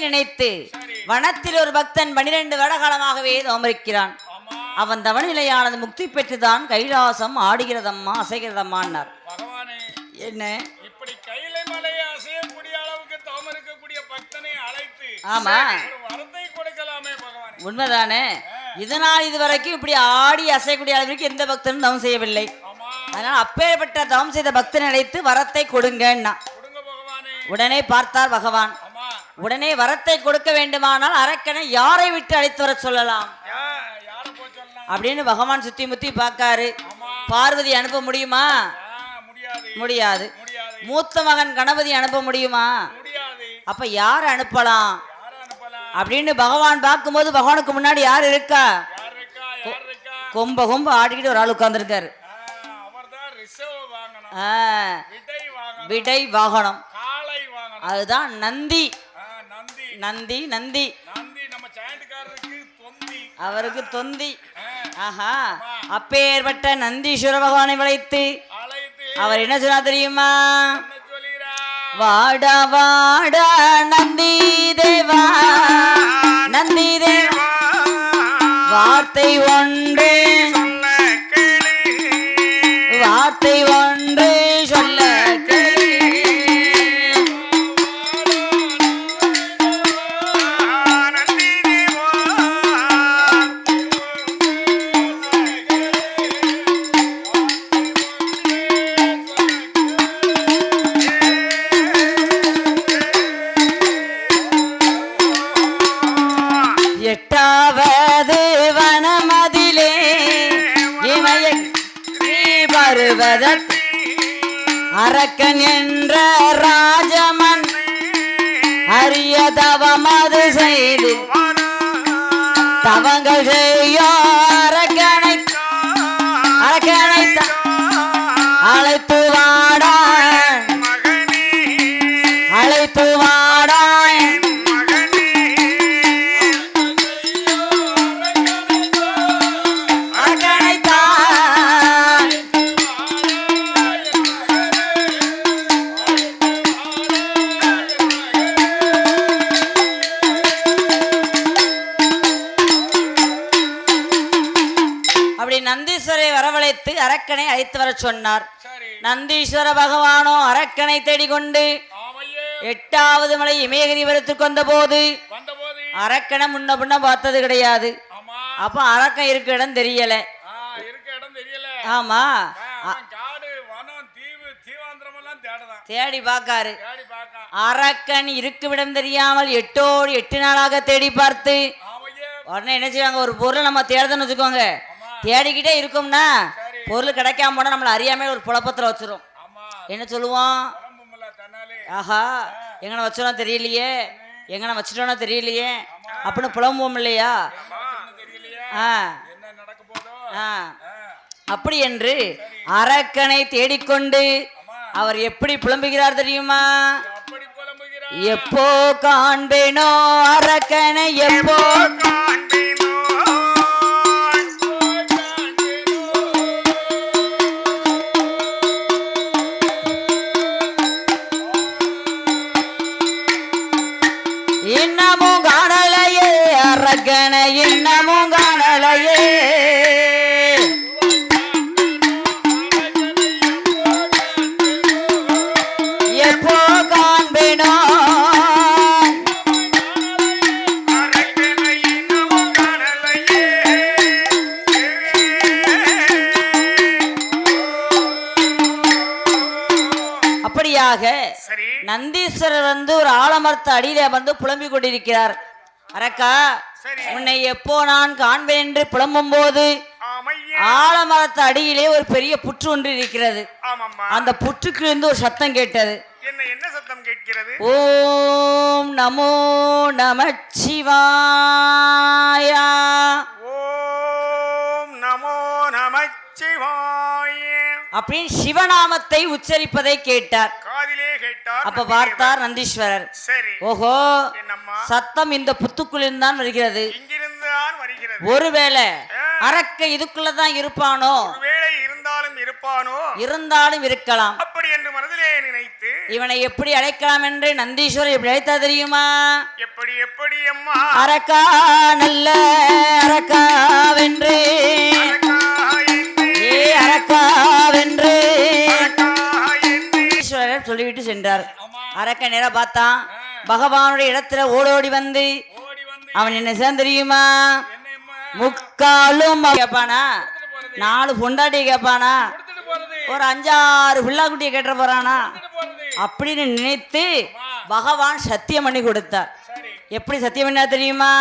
நினைத்து வனத்தில் ஒரு பக்தன் பனிரெண்டு வருடகாலமாகவே தோமரிக்கிறான். அவன் தவநிலையானது முக்தி பெற்றுதான் கைலாசம் ஆடுகிறதம்மா அசைகிறதம்மான்னார். என்ன? இப்படி கைலை மலையை அசையக்கூடிய அளவுக்கு தவம் இருக்கக்கூடிய பக்தனை அழைத்து ஆமா. ஒரு வரத்தை கொடுக்கலாமே பகவானே. உண்மைதானே? இதனால் இதுவரைக்கும் இப்படி ஆடி அசையக்கூடிய அளவிற்கு எந்த பக்தனும் தவம் செய்யவில்லை. அதனால் அப்பேற்பட்ட தவம் செய்த பக்தனை அழைத்து வரத்தை கொடுங்கன்னா உடனே பார்த்தார் பகவான். உடனே வரத்தை கொடுக்க வேண்டுமானால் அரக்கனை யாரை விட்டு அழைத்து வர சொல்லலாம்? அப்படின்னு பகவான் சுத்தி முத்தி பார்க்காரு. பார்வதி அனுப்ப முடியுமா? முடியாது. மூத்த மகன் கணபதி அனுப்ப முடியுமா? அப்ப யார் அனுப்பலாம்? அப்படின்னு பகவான் பார்க்கும்போது பகவானுக்கு முன்னாடி யார் இருக்கா? கொம்ப கொம்ப ஆடிக்கிட்டு ஒரு ஆள் உட்கார்ந்துருக்காரு. விடை வாகனம். அதுதான் நந்தி. நந்தி நந்தி. அவருக்கு தொந்தி. ஆஹா. அப்பேற்பட்ட நந்தீஸ்வர பகவானை விளைத்து அவர் என்ன சொன்னா தெரியுமா? வாடா வாடா நந்தி தேவா. நந்தி தேவா. வார்த்தை ஒன்று. சொன்னார். நந்தீஸ்வர பகவானோ அரக்கனை தேடிக்கொண்டு எட்டாவது மலை இமயகிரிவரத்துக்கு வந்தபோது வந்தபோது. அரக்கனை முன்ன பின்ன பார்த்தது கிடையாது. அப்போ அரக்கன் இருக்க இடம் தெரியல. ஆமா. தேடி பார்க்காரு. அரக்கன் இருக்குமிடம் தெரியாமல் எட்டோடு எட்டு நாளாக தேடி பார்த்து உடனே என்ன செய்வாங்க? ஒரு பொருளை நம்ம தேடுதுன்னு வச்சுக்கோங்க. தேடிக்கிட்டே இருக்கோம்னா பொருள் கிடைக்காம போனால் நம்மளை அறியாம ஒரு புழப்பத்தில் வச்சிரும். என்ன சொல்லுவோம் ஆஹா எங்கன வச்சோம் தெரியலையே. எங்கன வச்சிட்டோனோ தெரியலையே. அப்படின்னு புலம்புவோம் இல்லையா? ஆ. ஆ. அப்படி என்று அரக்கனை தேடிக்கொண்டு அவர் எப்படி புலம்புகிறார் தெரியுமா? எப்போ காண்பேனோ அரக்கனை எப்போ அரக்கனை இன்னமும் காணலையே. எப்போ காண்பேனோ. அப்படியாக நந்தீஸ்வரர் வந்து ஒரு ஆலமரத்து அடியில வந்து புலம்பிக் கொண்டிருக்கிறார். அரக்கா. உன்னை எப்போ நான் காண்பேன் என்று புலம்பும் போது ஆலமரத்து அடியிலே ஒரு பெரிய புற்று ஒன்று இருக்கிறது. அந்த புற்றுக்கு இருந்து ஒரு சத்தம் கேட்டது. என்ன என்ன சத்தம் கேட்கிறது? ஓம் நமோ நமச்சிவாயா. ஓம் நமோ நமச்சிவாய. அப்படின்னு சிவநாமத்தை உச்சரிப்பதை கேட்டார். காதிலே கேட்டார் அப்ப பார்த்தார் நந்தீஸ்வரர். சரி. ஓஹோ சத்தம் இந்த புத்துக்குள்ளிருந்து தான் வருகிறது. ஒருவேளை அரக்க இதுக்குள்ளதான் இருப்பானோ? இருந்தாலும் இருப்பானோ? இருந்தாலும் இருக்கலாம். அப்படி என்று மனதிலே நினைத்து இவனை எப்படி அழைக்கலாம் என்று நந்தீஸ்வரர் எப்படி அழைத்தா தெரியுமா? எப்படி எப்படி அம்மா? அரக்கா நல்ல அரக்கா வென்று ஏ அரக்கா வென்று அழகா என்று. ஈஸ்வரர் சொல்லிவிட்டு சென்றார். அரக்க நேரா பார்த்தான். பகவானுடைய இடத்துல ஓடோடி வந்து அவன் என்ன செய்ய தெரியுமா? முக்காலும் கேட்பானா? நாலு பொண்டாட்டி கேட்பானா? ஒரு அஞ்சாறு பிள்ளாக்குட்டியை கேட்ட போறானா? அப்படின்னு நினைத்து பகவான் சத்தியம் பண்ணி கொடுத்தார். எப்படி சத்தியம் பண்ணா தெரியுமா?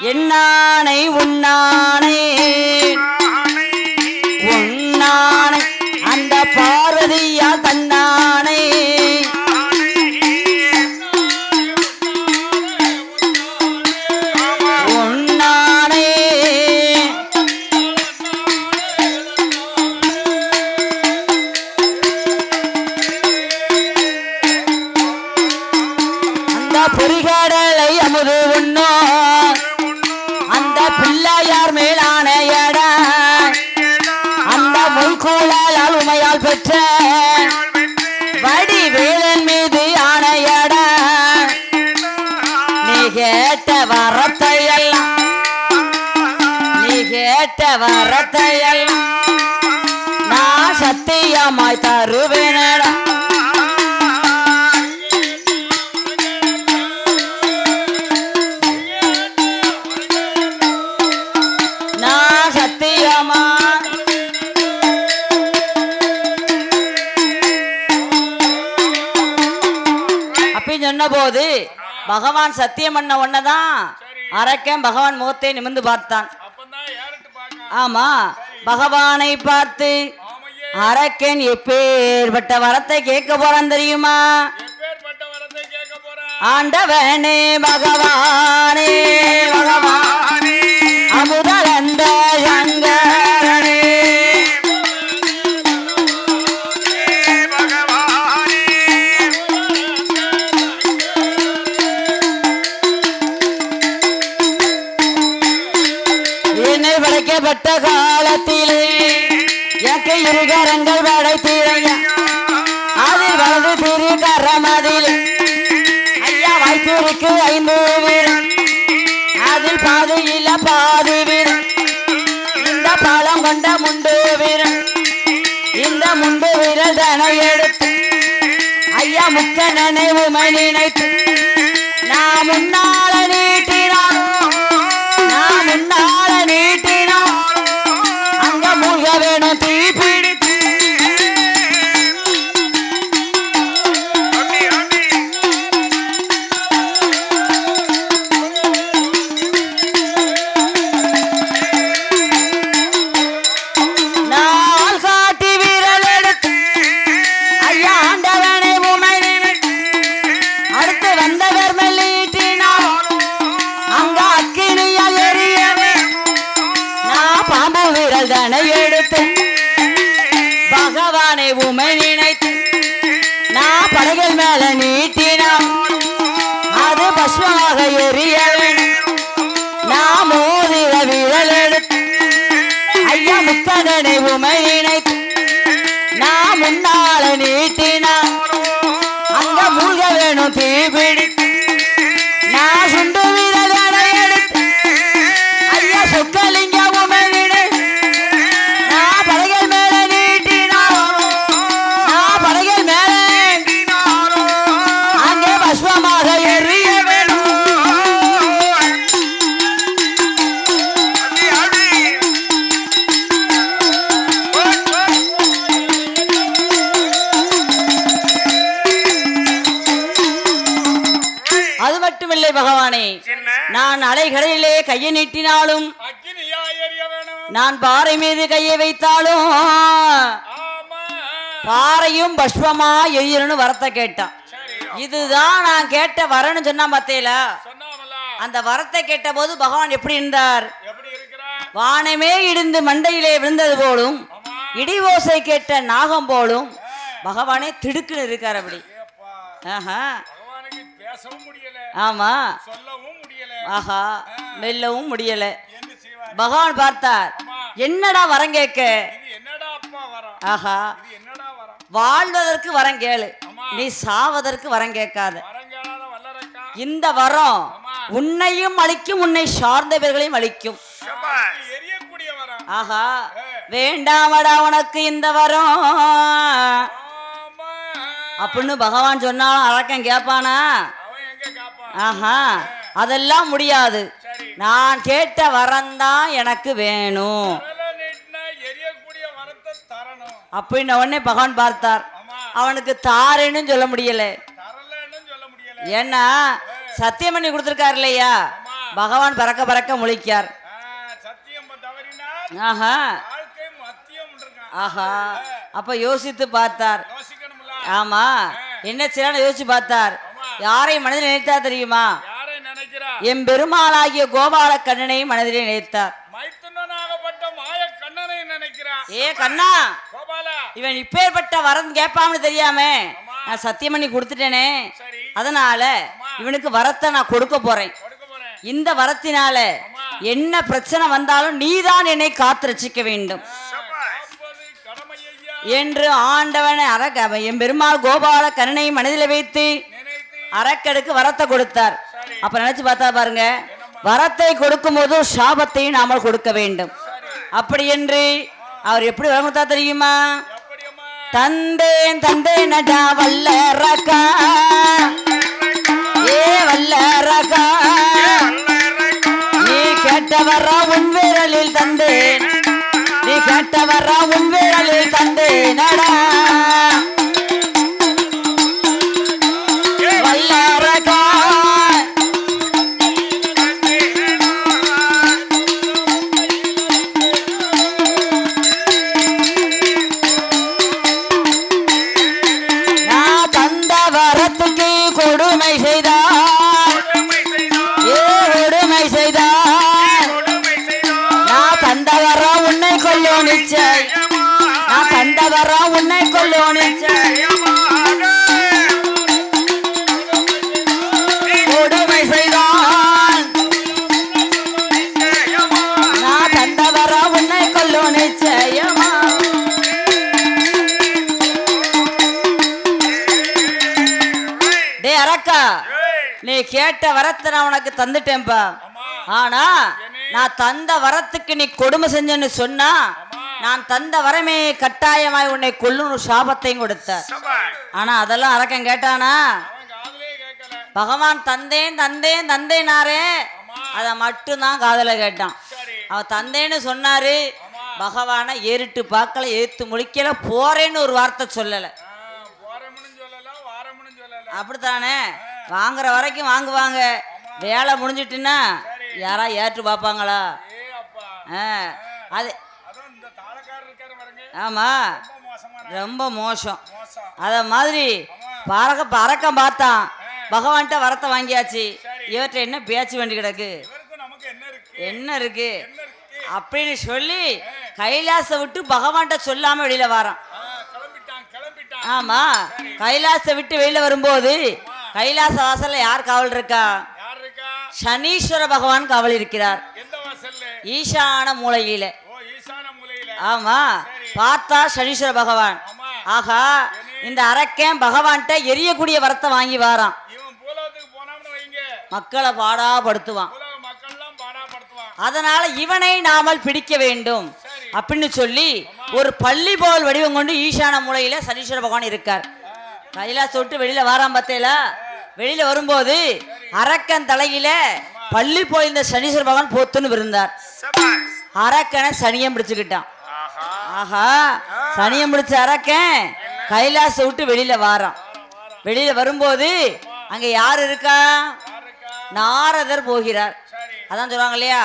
என்னானை உன்னானை ஆனை, அந்த பார்வதியால் தன்னானை ஆனை, பொறிகடலை அமுது உண்ணோ. அந்த பிள்ளையார் மே பெற்ற வடி வேலன் மீது ஆணையட நீ கேட்ட வரத்தையெல்லாம் நீ கேட்ட வரத்தையெல்லாம் நான் சத்தியமாய் தருவேனடா போது பகவான் சத்தியம் பண்ண ஒன்னதான் அரக்கன் பகவான் முகத்தை நிமிர்ந்து பார்த்தான். ஆமா பகவானை பார்த்து அரக்கன் எப்பேற்பட்ட வரத்தை கேட்க போறான் தெரியுமா? ஆண்டவனே பகவானே பகவான். இந்த பாலம் கொண்ட முண்டு வீரன் இந்த முண்டு வீரல் தனை எடுத்து ஐயா முக்க நினைவுமை நினைத்து நான் முன்னால் வேணும் அது மட்டுமில்லை பகவானே. நான் அலைகளிலே கையை நீட்டினாலும் நான் பாறை மீது கையை வைத்தாலும் பாறையும் பஸ்வமா எரியணும்னு வரத்தை கேட்டான். இதுதான் நான் கேட்ட வரன்னு சொன்னா சொன்னாமல அந்த வரத்தை கேட்ட போது பகவான் எப்படி இருந்தார்? வானமே இடிந்து மண்டையிலே விழுந்தது போலும் ஆமா இடி ஓசை கேட்ட நாகம் போலும் பகவானே திடுக்குன்னு இருக்கார் அப்படி. ஆஹா. பேசவும் முடியல. ஆமா. சொல்லவும் முடியல. ஆஹா மெல்லவும் முடியல. பகவான் பார்த்தார். என்னடா வரம் கேட்க? ஆஹா. வாழ்வதற்கு வரம் கேளு. நீ சாவதற்கு வரம் கேட்காத. இந்த வரம் உன்னையும் அழிக்கும் உன்னை சார்ந்தவர்களையும் அழிக்கும். ஆஹா. வேண்டாமடா உனக்கு இந்த வரம். அப்படின்னு பகவான் சொன்னாலும் அரக்கன் கேட்பானா? ஆஹா அதெல்லாம் முடியாது. நான் கேட்ட வரம்தான் எனக்கு வேணும். அப்படின்னு உடனே பகவான் பார்த்தார். அவனுக்கு தாரேன்னு சொல்ல முடியல. ஏன்னா சத்தியம் பண்ணி கொடுத்துருக்காரு இல்லையா? பகவான் பறக்க பறக்க முழிக்கார் ஆஹா. ஆஹா. அப்ப யோசித்து பார்த்தார். ஆமா. என்ன செய்யலாம் யோசிச்சு பார்த்தார். யாரை மனதில் நினைத்தா தெரியுமா? என் பெருமாளாகிய கோபால கண்ணனை மனதிலே நினைத்தார். ஏ கண்ணா இவன் இப்பேற்பட்ட வரம் கேட்பான்னு தெரியாம. நான் சத்தியம் பண்ணி கொடுத்துட்டேனே. அதனால இவனுக்கு வரத்தை நான் கொடுக்க போறேன். இந்த வரத்தினால என்ன பிரச்சனை வந்தாலும் நீதான் என்னை காத்து ரட்சிக்க வேண்டும் என்று ஆண்டவன் அரக்க என் பெருமாள் கோபால கருணை மனதில் வைத்து அரக்கனுக்கு வரத்தை கொடுத்தார். அப்ப நினைச்சு பார்த்தா பாருங்க வரத்தை கொடுக்கும் போது சாபத்தையும் நாமல் கொடுக்க வேண்டும். அப்படி என்று அவர் எப்படி வரம் கொடுத்தா தெரியுமா? தந்தேன் தந்தேன் நடா வல்ல ரகா. ஏ வல்ல ரகா. நீ கேட்டவரா உன் விரலில் தந்தேன் நீ கேட்டவரா உன் விரலில் தந்தேன் நடா. நீ கேட்ட வரத்தை நான் உனக்கு தந்துட்டேன்பா. ஆனா நான் தந்த வரத்துக்கு நீ கொடுமை செஞ்சேன்னு சொன்னா நான் தந்த வரமே கட்டாயமாய் உன்னை கொல்லும் ஒரு சாபத்தையும் கொடுத்த. ஆனா அதெல்லாம் அரக்கன் கேட்டானா? பகவான் தந்தேன் தந்தேன் தந்தேனாரே. அதை மட்டும்தான் காதல கேட்டான். அவன் தந்தேன்னு சொன்னாரு. பகவானை ஏறிட்டு பார்க்கல ஏத்து முழிக்கல போறேன்னு ஒரு வார்த்தை சொல்லல. அப்படித்தானே? வாங்குற வரைக்கும் வாங்குவாங்க. வேலை முடிஞ்சிட்டுன்னா யாரா ஏற்று பார்ப்பாங்களா? அது ஆமாம் ரொம்ப மோசம். அத மாதிரி பறக்க பறக்கம் பார்த்தான். பகவான்கிட்ட வரத்தை வாங்கியாச்சு. இவற்றை என்ன பேச்சு வேண்டி கிடக்கு? என்ன இருக்கு? அப்படின்னு சொல்லி கைலாசை விட்டு பகவான்கிட்ட சொல்லாம வெளியில வரான். ஆமா கைலாசத்தை விட்டு வெளியில வரும்போது கைலாச வாசல்ல யார் காவல் இருக்கா? சனீஸ்வர பகவான் காவல் இருக்கிறார். ஈசான மூலையில. ஆமா. பார்த்தா சனீஸ்வர பகவான். ஆஹா இந்த அரக்கன் பகவான்கிட்ட எரியக்கூடிய வரத்தை வாங்கி வாரான். மக்களை பாடாப்படுத்துவான். அதனால இவனை நாமல் பிடிக்க வேண்டும். அப்படின்னு சொல்லி ஒரு பள்ளி போல் வடிவம் கொண்டு ஈசான மூலையில சனீஸ்வர பகவான் இருக்கார். கைலாச விட்டு வெளியில வாராம் பார்த்தேலா. வெளியில வரும்போது அரக்கன் தலையில பள்ளி போயிருந்த சனீஸ்வர பகவான் போத்துன்னு விருந்தார். அரக்கனை சனியம் பிடிச்சுக்கிட்டான். ஆஹா சனியம் பிடிச்ச அரக்கன் கைலாச விட்டு வெளியில வாரான். வெளியில வரும்போது அங்க யார் இருக்கா? நாரதர் போகிறார். அதான் சொல்லுவாங்க இல்லையா?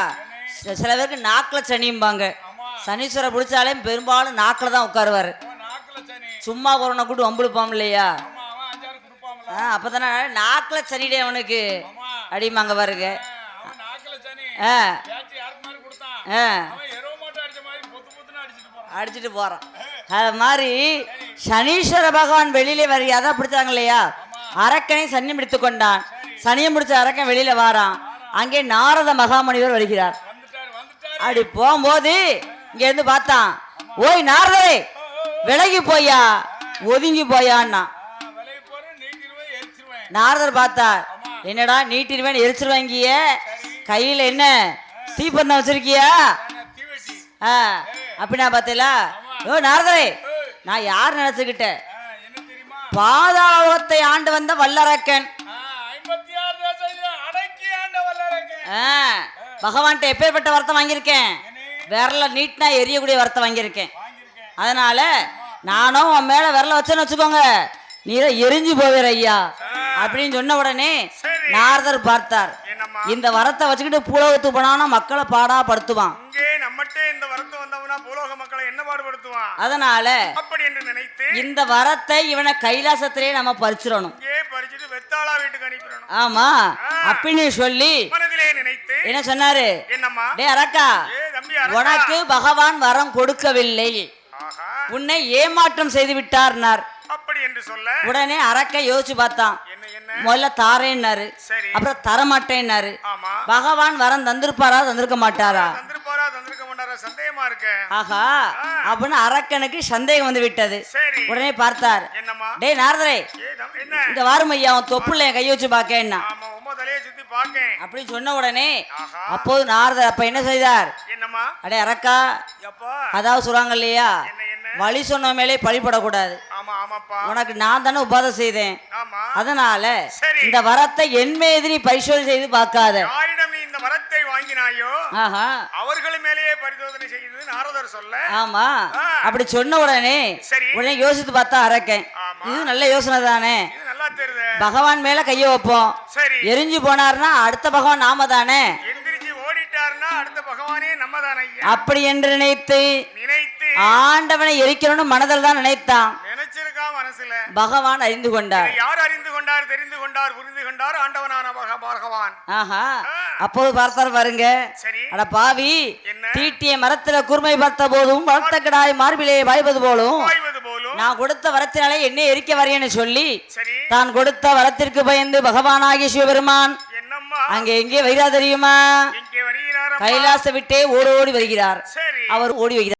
சில பேருக்கு நாக்கில் சனியும்பாங்க சனீஸ்வரர் பிடிச்சாலே பெரும்பாலும் நாக்கில் தான் உட்காருவார். சும்மா கொரோனா கூட்டு வம்பிழுப்பாம் இல்லையா? ஆமா அவன் அஞ்சாறு கொடுப்பாங்களா ஆ அப்போ தானே நாக்கில் சனிடே அவனுக்கு. அடிமாங்க பாருங்க. சனி. அடிச்சிட்டு போறான். அது மாதிரி சனீஸ்வர பகவான் வெளியிலே வரி அதான் பிடிச்சாங்க இல்லையா? அரக்கனை சன்னி பிடித்து கொண்டான். சனியம் பிடிச்ச அரக்கன் வெளியில வாரான். அங்கே நாரத மகாமணிவர் வருகிறார். அப்படி போகும்போது இங்க இருந்து பார்த்தான் ஓய் நாரதரே விலகி போயா? ஒதுங்கி போயான்னா? நாரதர் பார்த்தார் என்னடா நீட்டிருவேன் எரிச்சிருவாங்கிய கையில என்ன? தீப்பந்தம் வச்சிருக்கியா? ஆ அப்படின்னா பார்த்தீங்களா? ஓ நாரதரே நான் யார் நினச்சிக்கிட்டேன்? பாதாளத்தை ஆண்டு வந்த வல்லரக்கன். ஆ, பகவான்கிட்ட எப்பேற்பட்ட வரத்தை வாங்கியிருக்கேன்? விரல நீட்டினா எரியக்கூடிய வரத்தை வாங்கியிருக்கேன். அதனால நானும் உன் மேல விரல வச்சேன்னு வச்சுக்கோங்க. நீரை எரிஞ்சு போவீர் ஐயா. அப்படின்னு சொன்ன உடனே. நாரதர் பார்த்தார். இந்த வரத்தை வச்சுக்கிட்டு பூலோகத்து போனானா மக்களை பாடா படுத்துவான். அதனால இந்த வரத்தை இவனை கைலாசத்திலே நம்ம பறிச்சிடணும். ஆமா. அப்படின்னு சொல்லி என்ன சொன்னாரு? டே அரக்கா. உனக்கு பகவான் வரம் கொடுக்கவில்லை. உன்னை ஏமாற்றம் செய்து விட்டார்னார் அப்படி என்று சொல்ல உடனே அரக்க யோசிச்சு பார்த்தான். முதல்ல தாரேன்னாரு. அப்புறம் தரமாட்டேன்னாரு. பகவான் வரம் தந்திருப்பாரா தந்திருக்க மாட்டாரா? ஆஹா. அப்படின்னு அரக்கனுக்கு சந்தேகம் வந்து விட்டது. உடனே பார்த்தார். டேய் நாரதரே. இந்த வாருமையா அவன் தொப்புல என் கையை வச்சு பார்க்கேன்னா ஆமா உமா தலையை சுத்தி பாக்கேன் அப்படின்னு சொன்ன உடனே அப்போது நாரதர் அப்ப என்ன செய்தார்? அடே அரக்கா. அதாவது சொல்றாங்க இல்லையா? வழி சொன்ன மேலே பழிபடக்கூடாது. உனக்கு நான் தானே உபாதம் செய்தேன். ஆமா. அதனால. இந்த வரத்தை என் மீது பரிசோதனை செய்து பார்க்காத. இந்த வரத்தை வாங்கினாயோ அவர்கள் மேலேயே பரிசோதனை செய்து நாரதர் சொல்ல. ஆமா. அப்படி சொன்ன உடனே. உடனே யோசித்து பார்த்தா அரக்கேன். இது நல்ல யோசனை தானே. பகவான் மேல கைய வைப்போம். எரிஞ்சு போனார்னா அடுத்த பகவான் நாம தானே எந்திரிச்சு அடுத்த பகவானே நம்ம அப்படி என்று நினைத்து நினைத்து ஆண்டவனை எரிக்கணும்னு மனதில் தான் நினைத்தான். பகவான் அறிந்து கொண்டார். யார் அறிந்து கொண்டார் தெரிந்து கொண்டார் புரிந்து கொண்டார்? ஆண்டவனான பகவான். ஆஹா. அப்போது பார்த்தார் பாருங்க. அட பாவி? தீட்டிய மரத்துல கூர்மை பார்த்த போதும் வளர்த்த கிடாய் மார்பிலே வாய்வது போலும் நான் கொடுத்த வரத்தினாலே என்ன எரிக்க வரேன்னு சொல்லி தான் கொடுத்த வரத்திற்கு பயந்து பகவானாகிய சிவபெருமான் என்னம்மா? அங்க எங்கே வருகிறார் தெரியுமா? கைலாச விட்டே ஓடோடி வருகிறார். சரி. அவர் ஓடி வருகிறார்.